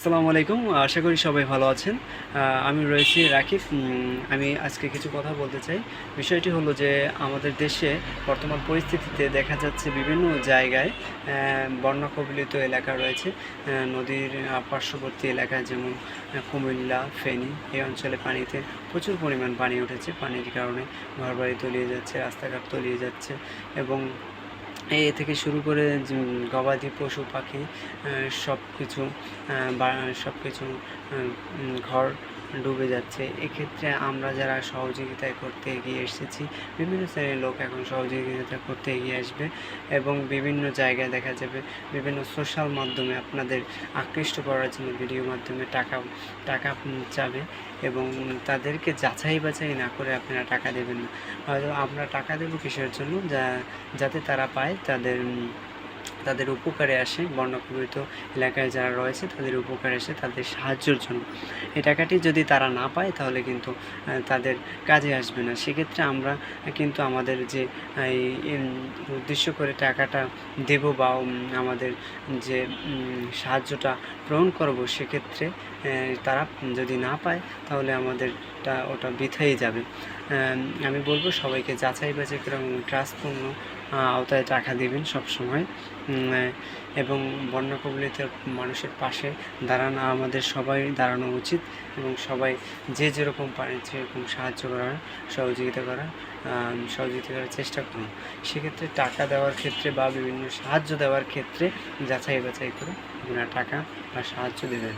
আসসালামু আলাইকুম। আশা করি সবাই ভালো আছেন। আমি রয়েছি রাকিব। আমি আজকে কিছু কথা বলতে চাই। বিষয়টি হলো যে, আমাদের দেশে বর্তমান পরিস্থিতিতে দেখা যাচ্ছে বিভিন্ন জায়গায় বন্যা এলাকা রয়েছে। নদীর পার্শ্ববর্তী এলাকায় যেমন কুমিল্লা, ফেনী, এই অঞ্চলে পানিতে প্রচুর পরিমাণ পানি উঠেছে। পানির কারণে ঘরবাড়ি তলিয়ে যাচ্ছে, রাস্তাঘাট তলিয়ে যাচ্ছে এবং এ থেকে শুরু করে গবাদি পশু পাখি সব কিছু বা সব কিছু ঘর ডুবে যাচ্ছে। এক্ষেত্রে আমরা যারা সহযোগিতায় করতে এগিয়ে এসেছি, বিভিন্ন শ্রেণির লোক এখন সহযোগিতা করতে এগিয়ে আসবে এবং বিভিন্ন জায়গায় দেখা যাবে বিভিন্ন সোশ্যাল মাধ্যমে আপনাদের আকৃষ্ট করার জন্য ভিডিও মাধ্যমে টাকা টাকা চাবে এবং তাদেরকে যাচাই বাছাই না করে আপনারা টাকা দেবেন না। হয়তো আমরা টাকা দেবো কিসের জন্য? যা, যাতে তারা পায় তাদের তাদের উপকারে আসে, বন্যপ্রভাবিত এলাকায় যারা রয়েছে তাদের উপকারে আসে তাদের সাহায্যের জন্য। এই টাকাটি যদি তারা না পায় তাহলে কিন্তু তাদের কাজে আসবে না। সেক্ষেত্রে আমরা কিন্তু আমাদের যে উদ্দেশ্য করে টাকাটা দেব বা আমাদের যে সাহায্যটা গ্রহণ করব, সেক্ষেত্রে তারা যদি না পায় তাহলে আমাদেরটা ওটা বৃথাই যাবে। আমি বলব সবাইকে যাচাই বাছাই করে ট্রাস্টপূর্ণ আওতায় টাকা দেবেন সবসময়। এবং বন্যা কবলিত মানুষের পাশে দাঁড়ানো, আমাদের সবাই দাঁড়ানো উচিত এবং সবাই যে যেরকম পারে সেরকম সাহায্য করার, সহযোগিতা করার সহযোগিতা করার চেষ্টা করুন। সেক্ষেত্রে টাকা দেওয়ার ক্ষেত্রে বা বিভিন্ন সাহায্য দেওয়ার ক্ষেত্রে যাচাই বাছাই করে টাকা বা সাহায্য দেবেন।